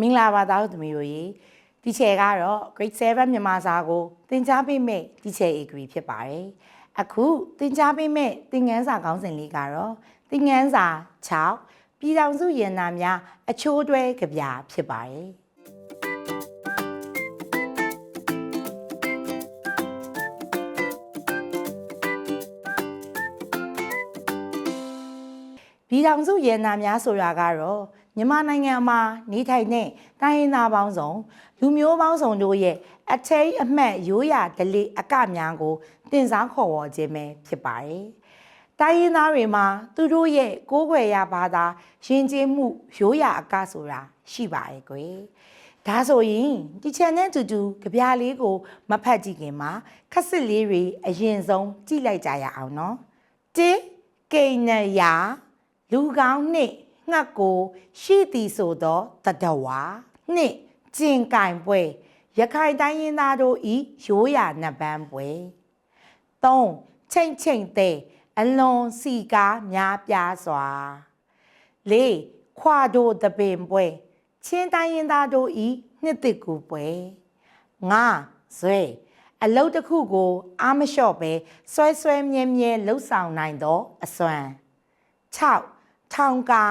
မင်္ဂလာပါသားတို့သမီးတို့ရေဒီချေကတော့ grade 7မြန်မာစာကိုသင်ကြားပေးမယ့်ဒီချေ agree ဖြစ်ပါတယ်အခုသင်ကြားပေးမယ့်သင်ခန်းစာခေါင်းစဉ်လေးကတော့သင်ခန်းစာ6ပြည်ထောင်စုရန်နာများအချိုးတွဲကြပြဖြစ်ပါတယ်ပြည်ထောင်စုရန်နာများဆိုတာကတော့ မြန်မာနိုင်ငံမှာနေထိုင်တဲ့တိုင်းရင်းသားပေါင်းစုံလူမျိုးပေါင်းစုံတို့ရဲ့အထိတ်အမှတ်ရိုးရာဓလေ့အကများကိုတင်စားခေါ်ဝေါ်ခြင်းပဲဖြစ်ပါတယ်။တိုင်းရင်းသားတွေမှာသူတို့ရဲ့ကိုးကွယ်ရာဘာသာယဉ်ကျေးမှုရိုးရာအကဆိုတာရှိပါရဲ့ကွယ်။ဒါဆိုရင်ဒီချန်နဲ့တူတူကြပြလေးကို မဖတ်ကြည့်ခင်မှာခက်စစ်လေးတွေအရင်ဆုံးကြည့်လိုက်ကြရအောင်နော်။တစ်ကိန်းနရာလူကောင်းနှစ် ငှက်ကိုရှိသည်ဆိုသောတတဝါနှစ်ကျင်ကင်ပွဲရခိုင်တိုင်းရင်းသားတို့ဤရိုးရာနှစ်ပန်းပွဲ၃ချိန်ချိန်တဲ့အလွန်စီကားများပြားစွာ၄ခွာတို့တပင်ပွဲချင်းတိုင်းရင်းသားတို့ဤနှစ်တစ်ကူပွဲ၅ဇွဲအလုတ်တစ်ခုကို အာမလျှော့ပဲဆွဲဆွဲမြဲမြဲလှုပ်ဆောင်နိုင်သောအစွမ်း6 ထောင်ကာ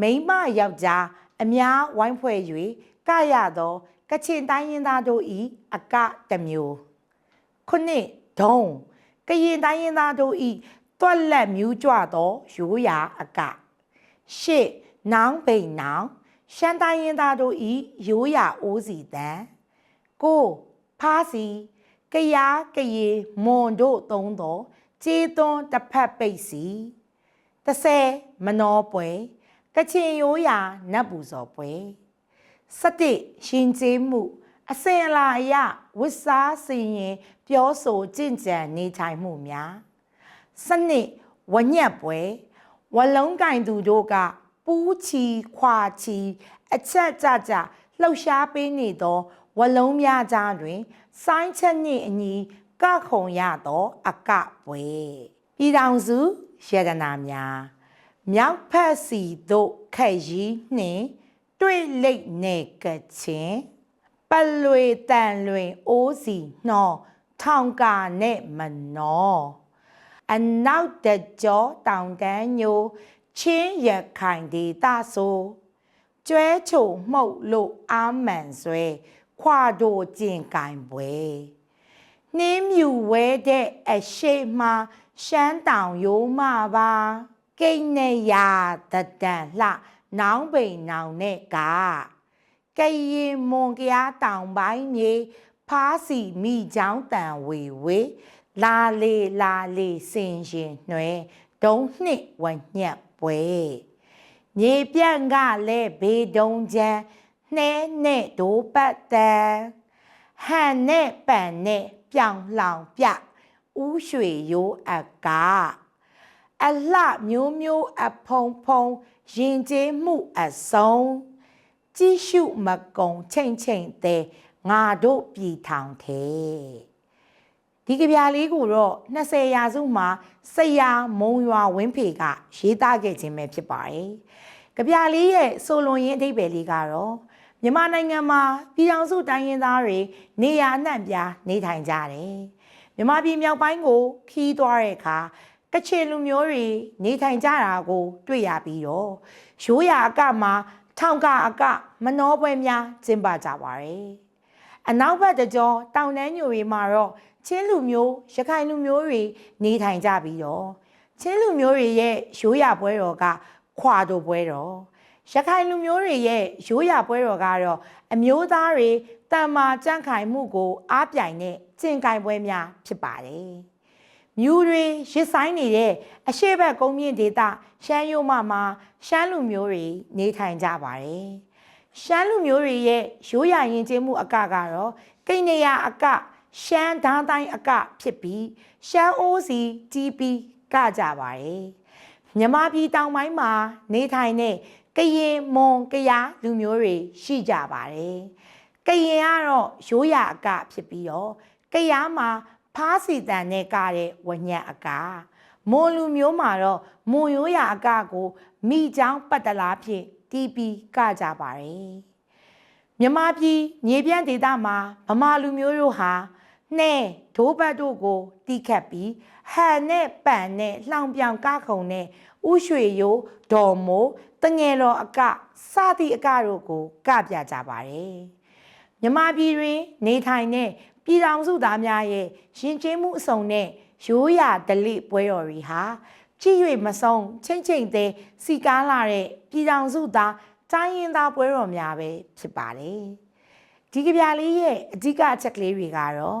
မိမယောက်ျားအများဝိုင်းဖွဲ့၍ကရသောကချင်တိုင်းရင်းသားတို့ဤအကတစ်မျိုးခုနှစ်ဒုံကရင်တိုင်းရင်းသားတို့ဤတွက်လက်မြူးကြွသောရိုးရာအကရှစ်နောင်ပိန်နောင်ရှမ်းတိုင်းရင်းသားတို့ဤရိုးရာအိုးစီတန်ကိုဖားစီကရားကရေမွန်တို့သုံးသောကျေးသွန်းတစ်ဖက်ပိတ်စီ 30မနောပွဲကချင်ရိုးရာနတ်ပူဇော်ပွဲ17ရှင်ကျေးမှု အစင်အလာအယဝစ်စားစင်ရင် ပြောဆိုကြင်ကြံနေထိုင်မှုများစနစ်ဝညက်ပွဲဝလုံးကင်သူတို့ကပူးချီခွာချီ အချက်ကြကြလှုပ်ရှားပေးနေသော ဝလုံးများကြားတွင်ဆိုင်းချက်နှင့်အညီကခုံရသော အကပွဲပြည်ထောင်စု ရတနာများမြောက်ဖက်စီတို့ခက်ရီနှင့်တွေ့လိတ်နေကချင်းပလွေတန်လွင်အိုးစီနှောထောင်ကာနဲ့မနောအနောက်တကြောတောင်တန်းညိုချင်းရခိုင်ဒေသဆိုကျွဲချိုမှုတ်လို့အာမန်ဆွဲခွာတို့ကျင်ကင်ပွဲနှင်းမြူဝဲတဲ့အရှိမ ရှမ်းတောင်ရိုးမပါကိန်းနဲ့ရာတတန်လှနောင်ပိန်နောင်နဲ့ကကရင်မွန်ကြတောင်ပိုင်းမြေဖားစီမိချောင်းတန်ဝေဝေလာလေလာလေစင်ရှင်နှွဲဒုံနှစ်ဝညက်ပွဲမြေပြန့်ကလည်းဘေးဒုံချမ်းနှဲနဲ့ဒိုးပတ်တန်ဟန်နဲ့ပန်နဲ့ပြောင်လောင်ပြ ဥရွှေရိုးအကအလှမျိုးမျိုးအဖုံဖုံရင်ကျေးမှုအစုံကြည့်ရှုမကုံချိန်ချိန်တဲ့ငါတို့ပြည်ထောင်တဲ့ဒီကြပြလေးကိုတော့20ရာစုမှာဆရာမုံရွာဝင်းဖေကရေးသားခဲ့ခြင်းပဲဖြစ်ပါတယ်။ကြပြလေးရဲ့ဆိုလွန်ရင်းအဓိပ္ပာယ်လေးကတော့မြန်မာနိုင်ငံမှာပြည်ထောင်စုတိုင်းရင်းသားတွေနေရာအနှံ့ပြားနေထိုင်ကြတယ်။ မြန်မာပြည်မြောက်ပိုင်းကိုခီးသွားတဲ့အခါကချင်လူမျိုးတွေနေထိုင်ကြတာကို တွေ့ရပြီးတော့ရိုးရာအကမှာထောင်ကအကမနှောပွဲများကျင်းပကြပါတယ်။အနောက်ဘက်တကြောတောင်တန်းညိုတွေမှာတော့ချင်းလူမျိုးရခိုင်လူမျိုးတွေနေထိုင်ကြပြီးတော့ချင်းလူမျိုးတွေရဲ့ရိုးရာပွဲတော်ကခွာတို့ပွဲတော် ရခိုင်လူမျိုးတွေရဲ့ရိုးရာပွဲတော်ကတော့အမျိုးသားတွေတမ္မာကြန့်ခိုင်မှုကိုအားပြိုင်တဲ့ကျင့်ကိုင်ပွဲများဖြစ်ပါတယ်။မြူတွေရစ်ဆိုင်နေတဲ့အရှိဘက်ကုန်းမြင့်ဒေသရှမ်းရိုးမမှာရှမ်းလူမျိုးတွေနေထိုင်ကြပါတယ်။ရှမ်းလူမျိုးတွေရဲ့ရိုးရာယဉ်ကျေးမှုအကကတော့ကိနေရအကရှမ်းဓာတ်တိုင်းအကဖြစ်ပြီးရှမ်းအိုးစီတီးပြီးကကြပါတယ်။မြမပြည်တောင်ပိုင်းမှာနေထိုင်တဲ့ ကရင်မွန်ကရလူမျိုးတွေရှိကြပါတယ်။ကရင်ကတော့ရိုးရာအကဖြစ်ပြီးတော့ကရမှာဖားစီတန်နဲ့ကတဲ့ဝညက်အကာမွန်လူမျိုးမှာတော့မွန်ရိုးရာအကကိုမိချောင်းပတ်တလားဖြင့်တီးပြီးကကြပါတယ်မြန်မာပြည်မြေပြန့်ဒေသမှာဗမာလူမျိုးတို့ဟာနှဲဒိုးဘတ်တို့ကိုတီးခတ်ပြီးဟန်နဲ့ပန်နဲ့လှောင်ပြောင်ကခုံနဲ့ဥရွှေရိုးဒေါ်မိုး တငယ်တော်အကစသည့်အကတို့ကိုကပြကြပါတယ်မြမပြည်တွင် နေထိုင်တဲ့ပြည်တော်စုသားများရဲ့ရင်ကျေးမှုအစုံနဲ့ရိုးရာဒလိပွဲတော်တွေဟာကြည့်၍မဆုံးချင်းချင်းသေးစီကားလာတဲ့ပြည်တော်စုသားတိုင်းရင်းသားပွဲတော်များပဲဖြစ်ပါတယ်ဒီကြပြလေးရဲ့အဓိကအချက်ကလေးတွေကတော့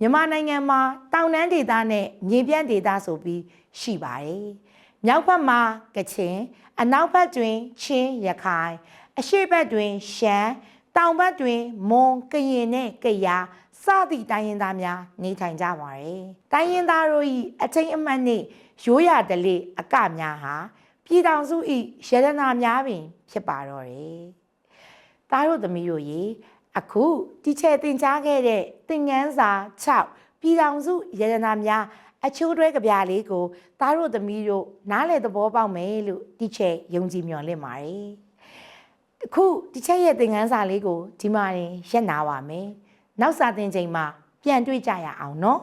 မြန်မာနိုင်ငံမှာတောင်တန်းဒေသနဲ့မြေပြန့်ဒေသဆိုပြီးရှိပါတယ်။ မြောက်ဘက်မှာကချင်အနောက်ဘက်တွင်ချင်းရခိုင်အရှေ့ဘက်တွင်ရှမ်းတောင်ဘက်တွင်မွန်ကရင်နဲ့ကယားစသည့်တိုင်းရင်းသားများနေထိုင်ကြပါတယ်။တိုင်းရင်းသားတို့၏အထိန်အမှတ်နှင့်ရိုးရာဓလေ့အကများဟာပြည်ထောင်စု၏ရတနာများပင် ဖြစ်ပါတော့တယ်။သားတို့သမီးတို့ရေအခုတီချဲတင် जा ခဲ့တဲ့သင်ငန်းစာ6ပြည်ထောင်စုရတနာများ အချိုးတွဲကြပြလေးကိုသားတို့သမီးတို့နားလည်သဘောပေါက်မယ်လို့တီချဲယုံကြည်မျှော်လင့်ပါတယ်အခုတီချဲရဲ့သင်ငန်းစာလေးကိုဒီမှာရင်ရက်နာပါမယ်နောက်စာသင်ချိန်မှာပြန်တွေ့ကြရအောင်နော်